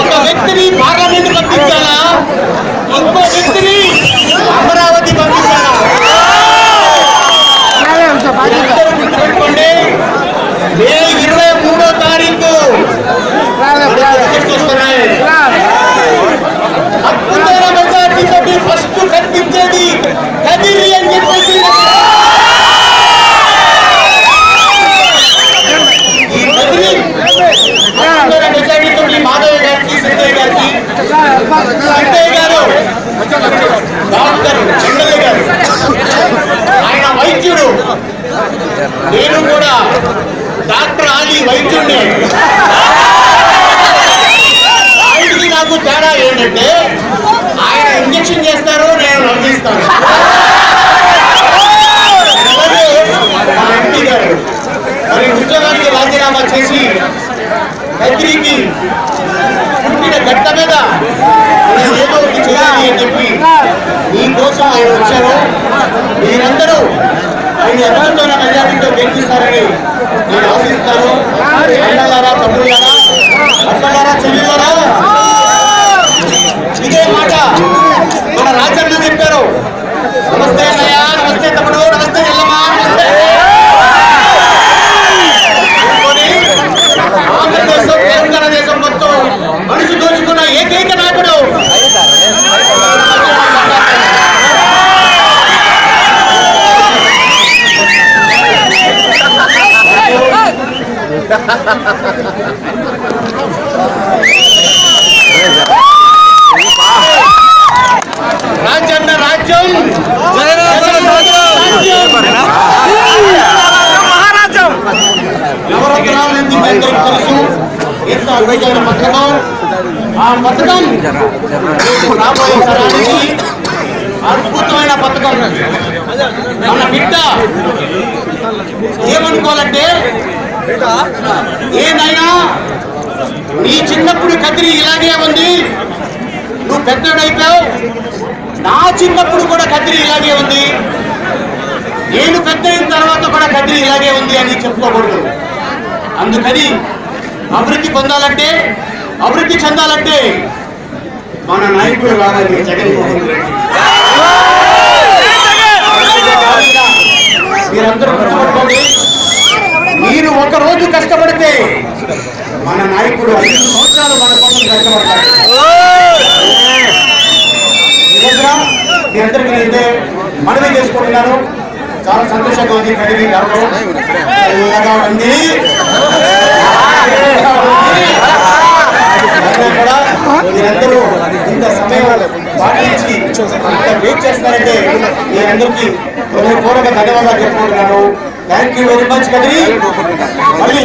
ఒక వ్యక్తిని పార్లమెంట్ పంపించాలా? ఇంకో వ్యక్తిని డాక్టర్ ఆలీ వైద్యుడు అద్భుతమైన మెజారిటీతో రాజన్న రాజ్యం. మహారాజ్యం. తెలుసు. ఎంత అద్భుతమైన పథకం ఆ పథకం రాబోయే తరానికి అద్భుతమైన పథకం మన బిడ్డ ఏమనుకోవాలంటే ఏదైనా? నీ చిన్నప్పుడు కదిరి ఇలాగే ఉంది. నువ్వు పెద్దోడైపోయావు నా చిన్నప్పుడు కూడా కదిరి ఇలాగే ఉంది. నేను పెద్ద అయిన తర్వాత కూడా కదిరి ఇలాగే ఉంది అని చెప్పుకోకూడదు. అందుకని అభివృద్ధి పొందాలంటే అభివృద్ధి చెందాలంటే మన నాయకుడు రావాలి జగన్మోహన్ రెడ్డి. మీరందరూ కష్టపడుకోండి మీరు ఒక రోజు కష్టపడితే మన నాయకుడు ఐదు సంవత్సరాలు మన కోసం కష్టపడతాడు. మీ అందరికీ నేనైతే మనవి చేసుకుంటున్నాను. చాలా సంతోషంగా ఉంది కదిరి గర్వం. ఉంది మీరందరూ ఇంత సమయం పాటించి అంత వెయిట్ చేస్తారంటే మీరందరికీ హృదయపూర్వక ధన్యవాదాలు చెప్పుకుంటున్నాను. Thank you very much Kadiri మళ్ళీ